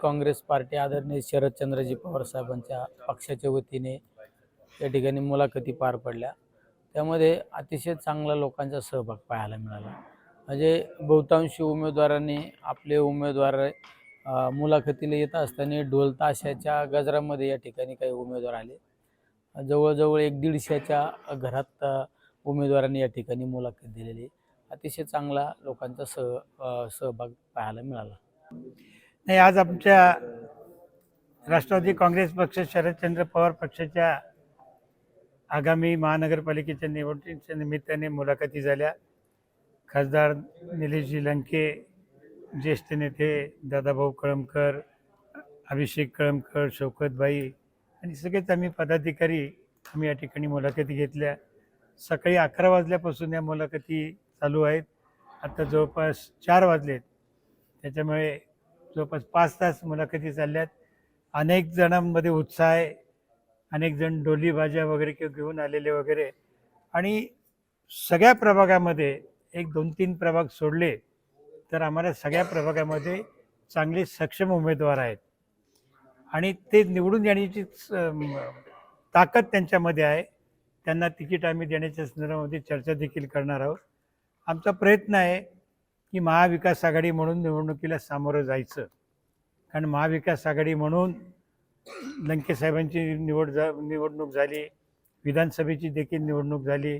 Congress party आदरणीय शरदचंद्रजी पवार साहेबांच्या पक्षाच्या वतीने या ठिकाणी मुलाखती पार पडल्या. त्यामध्ये अतिशय चांगला लोकांचा सहभाग पाहायला मिळाला. म्हणजे बहुतांशी उमेदवारांनी आपले उमेदवार मुलाखतीला येत असताना ढोल ताशाच्या गजरामध्ये या ठिकाणी काही उमेदवार आले. जवळजवळ एक दीडशेच्या घरात उमेदवारांनी या ठिकाणी मुलाखत दिलेली. अतिशय चांगला लोकांचा सह सहभाग पाहायला मिळाला. नाही आज आमच्या राष्ट्रवादी काँग्रेस पक्ष शरदचंद्र पवार पक्षाच्या आगामी महानगरपालिकेच्या निवडणुकीच्या निमित्ताने मुलाखती झाल्या. खासदार निलेशजी लंके ज्येष्ठ नेते दादाभाऊ कळमकर अभिषेक कळमकर शौकतबाई आणि सगळेच आम्ही पदाधिकारी आम्ही या ठिकाणी मुलाखती घेतल्या. सकाळी अकरा वाजल्यापासून या मुलाखती चालू आहेत. आता जवळपास चार वाजलेत. त्याच्यामुळे जवळपास पाच तास मुलाखती चालल्यात. अनेक जणांमध्ये उत्साह आहे. अनेक जण डोली भाज्या वगैरे किंवा घेऊन आलेले वगैरे. आणि सगळ्या प्रभागामध्ये एक दोन तीन प्रभाग सोडले तर आम्हाला सगळ्या प्रभागामध्ये चांगले सक्षम उमेदवार आहेत. आणि ते निवडून येण्याची ताकद त्यांच्यामध्ये आहे. त्यांना तिकीट आम्ही देण्याच्या संदर्भामध्ये चर्चा देखील करणार आहोत. आमचा प्रयत्न आहे की महाविकास आघाडी म्हणून निवडणुकीला सामोरं जायचं. कारण महाविकास आघाडी म्हणून लंकेसाहेबांची निवड जा निवडणूक झाली विधानसभेची देखील निवडणूक झाली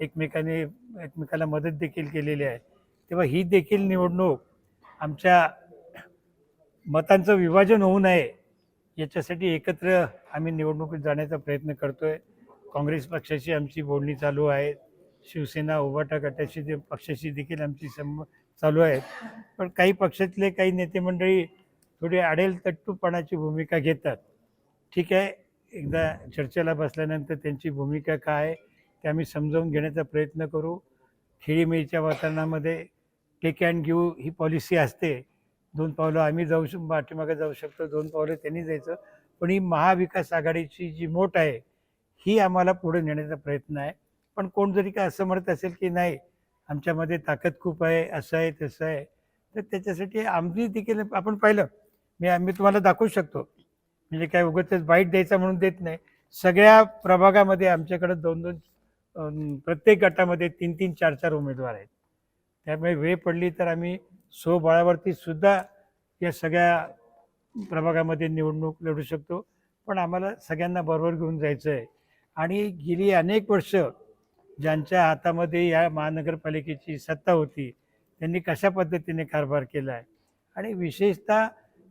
एकमेकाने एकमेकाला मदत देखील केलेली आहे. तेव्हा ही देखील निवडणूक आमच्या मतांचं विभाजन होऊ नये याच्यासाठी एकत्र आम्ही निवडणुकीत जाण्याचा प्रयत्न करतो आहे काँग्रेस पक्षाशी आमची बोलणी चालू आहे. शिवसेना उभाटा गटाशी ते पक्षाशी देखील आमची सम चालू आहेत. पण काही पक्षातले काही नेते मंडळी थोडी आडेल तट्टूपणाची भूमिका घेतात. ठीक आहे एकदा चर्चेला बसल्यानंतर त्यांची भूमिका काय ते आम्ही समजावून घेण्याचा प्रयत्न करू. खेळीमेळीच्या वातावरणामध्ये टेक अँड गिव ही पॉलिसी असते. दोन पावलं आम्ही जाऊ शक पाठीमागे जाऊ शकतो दोन पावलं त्यांनी जायचं. पण ही महाविकास आघाडीची जी मोठ आहे ही आम्हाला पुढे नेण्याचा प्रयत्न आहे. पण कोण जरी काय असं म्हणत असेल की नाही आमच्यामध्ये ताकद खूप आहे असं आहे तसं आहे. तर त्याच्यासाठी आम्ही देखील आपण पाहिलं मी आम्ही तुम्हाला दाखवू शकतो. म्हणजे काय उगतच बाईट द्यायचा म्हणून देत नाही. सगळ्या प्रभागामध्ये आमच्याकडे दोन दोन प्रत्येक गटामध्ये तीन तीन चार चार उमेदवार आहेत. त्यामुळे वेळ पडली तर आम्ही स्वबळावरती सुद्धा या सगळ्या प्रभागामध्ये निवडणूक लढू शकतो. पण आम्हाला सगळ्यांना बरोबर घेऊन जायचं आहे आणि गेली अनेक वर्ष ज्यांच्या हातामध्ये या महानगरपालिकेची सत्ता होती त्यांनी कशा पद्धतीने कारभार केला आहे? आणि विशेषतः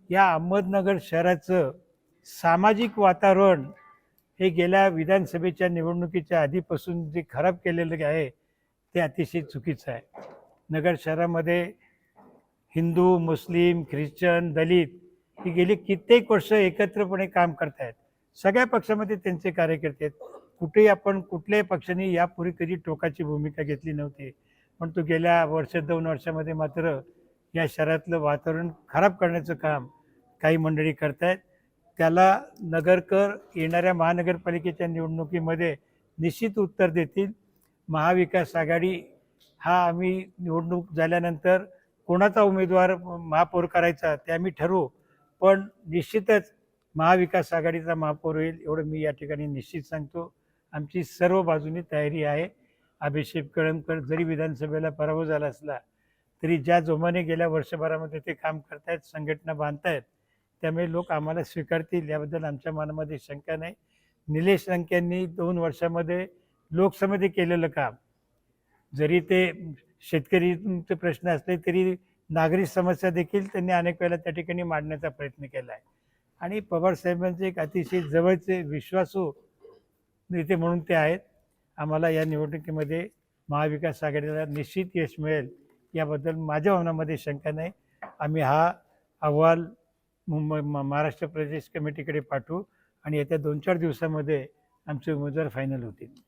या अहमदनगर शहराचं सामाजिक वातावरण हे गेल्या विधानसभेच्या निवडणुकीच्या आधीपासून जे खराब केलेलं आहे ते अतिशय चुकीचं आहे. नगर शहरामध्ये हिंदू मुस्लिम ख्रिश्चन दलित ही गेली कित्येक वर्ष एकत्रपणे काम करतायत. सगळ्या पक्षामध्ये त्यांचे कार्यकर्ते आहेत. कुठेही आपण कुठल्याही पक्षाने यापूर्वी कधी टोकाची भूमिका घेतली नव्हती. पण तो गेल्या वर्ष दोन वर्षामध्ये मात्र या शहरातलं वातावरण खराब करण्याचं काम काही मंडळी करतायत. त्याला नगरकर येणाऱ्या महानगरपालिकेच्या निवडणुकीमध्ये निश्चित उत्तर देतील. महाविकास आघाडी हा आम्ही निवडणूक झाल्यानंतर कोणाचा उमेदवार महापौर करायचा ते आम्ही ठरवू. पण निश्चितच महाविकास आघाडीचा महापौर होईल एवढं मी या ठिकाणी निश्चित सांगतो. आमची सर्व बाजूनी तयारी आहे. अभिषेक कळमकर जरी विधानसभेला पराभव झाला असला तरी ज्या जोमाने गेल्या वर्षभरामध्ये ते काम करतायत संघटना बांधतायत त्यामुळे लोक आम्हाला स्वीकारतील याबद्दल आमच्या मनामध्ये शंका नाही. निलेश लंके यांनी दोन वर्षामध्ये लोकसभेमध्ये केलेलं काम. जरी ते शेतकरीचे प्रश्न असले तरी नागरी समस्या देखील त्यांनी अनेक वेळेला त्या ठिकाणी मांडण्याचा प्रयत्न केला आहे आणि पवार साहेबांचे एक अतिशय जवळचे विश्वासू नेते म्हणून ते आहेत. आम्हाला या निवडणुकीमध्ये महाविकास आघाडीला निश्चित यश मिळेल याबद्दल माझ्या मनामध्ये शंका नाही. आम्ही हा अहवाल मुंबई म- महाराष्ट्र प्रदेश कमिटीकडे पाठवू आणि येत्या दोन चार दिवसामध्ये आमचे उमेदवार फायनल होतील.